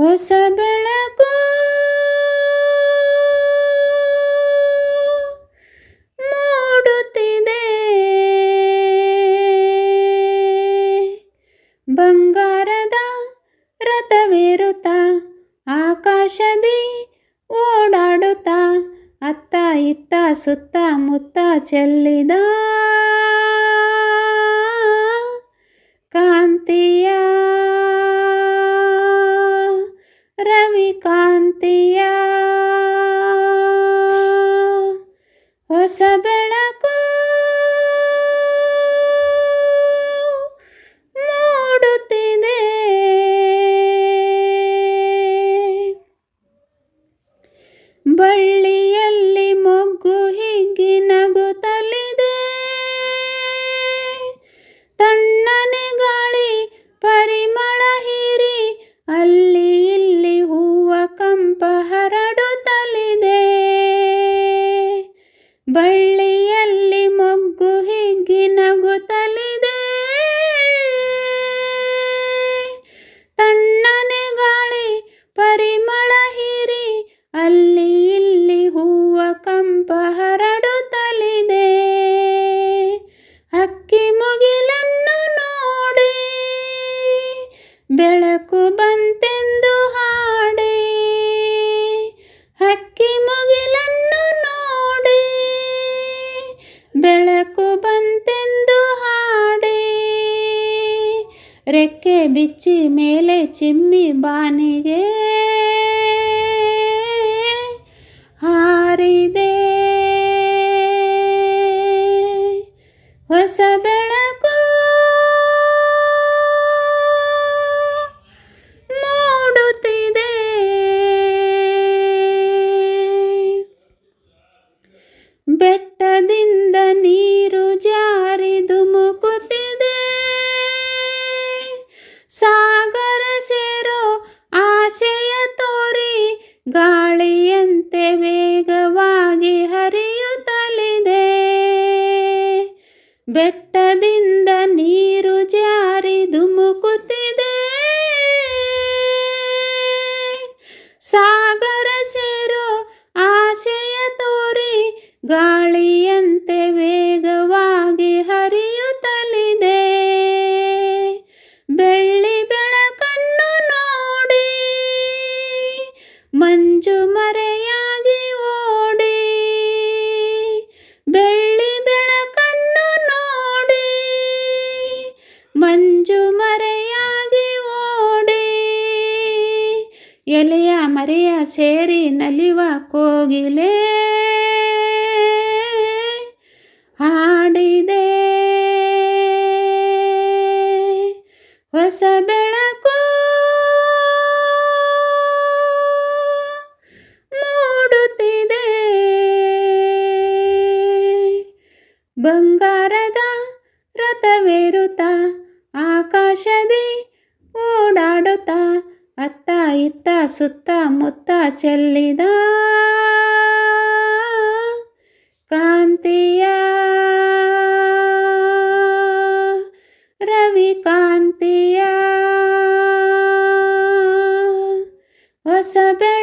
ಹೊಸ ಬೆಳಕು ಮೂಡುತ್ತಿದೆ. ಬಂಗಾರದ ರಥವೇರುತ್ತ ಆಕಾಶದಿ ಓಡಾಡುತ್ತ ಅತ್ತ ಇತ್ತ ಸುತ್ತ ಮುತ್ತ ಚೆಲ್ಲಿದ ಕಾಂತಿಯ ಕಾಂತಿಯ? ಹೊಸ ಬೆಳಕು ಬಳ್ಳಿಯಲ್ಲಿ ಮೊಗ್ಗು ಹಿಗ್ಗಿ ನಗುತ್ತಲಿದೆ? ತಣ್ಣನೆ ಗಾಳಿ ಪರಿಮಳ ಹೀರಿ ಅಲ್ಲಿ ಇಲ್ಲಿ ಹೂವ ಕಂಪ ಹರಡುತ್ತಲಿದೆ. ಅಕ್ಕಿ ಮುಗಿಲನ್ನು ನೋಡಿ ಬೆಳಕು ರೆಕ್ಕೆ ಬಿಚ್ಚಿ ಮೇಲೆ ಚಿಮ್ಮಿ ಬಾನಿಗೆ ಹಾರಿದೆ. ಹೊಸ ಬೆಳಕು ಮೂಡುತ್ತಿದೆ. ಬೆಟ್ಟದಿಂದ ಸಾಗರ ಸೇರೋ ಆಸೆಯ ತೋರಿ ಗಾಳಿಯಂತೆ ವೇಗವಾಗಿ ಹರಿಯುತ್ತಲಿದೆ. ಬೆಟ್ಟದಿಂದ ನೀರು ಜಾರಿ ಧುಮುಕುತ್ತಿದೆ. ಸಾಗರ ಸೇರೋ ಆಸೆಯ ತೋರಿ ಗಾಳಿಯಂತೆ ಎಲೆಯ ಮರೆಯ ಸೇರಿ ನಲಿವ ಕೋಗಿಲೆ. ಹಾಡಿದೆ. ಹೊಸ ಬೆಳಕು. ಮೂಡುತ್ತಿದೆ. ಬಂಗಾರದ ರಥವೇರುತ್ತ ಆಕಾಶದಿ ಸುತ್ತ ಮುತ್ತ ಚೆಲ್ಲಿದ ಕಾಂತಿಯ ರವಿ ಕಾಂತಿಯ ಹೊಸ ಬೆಳಕು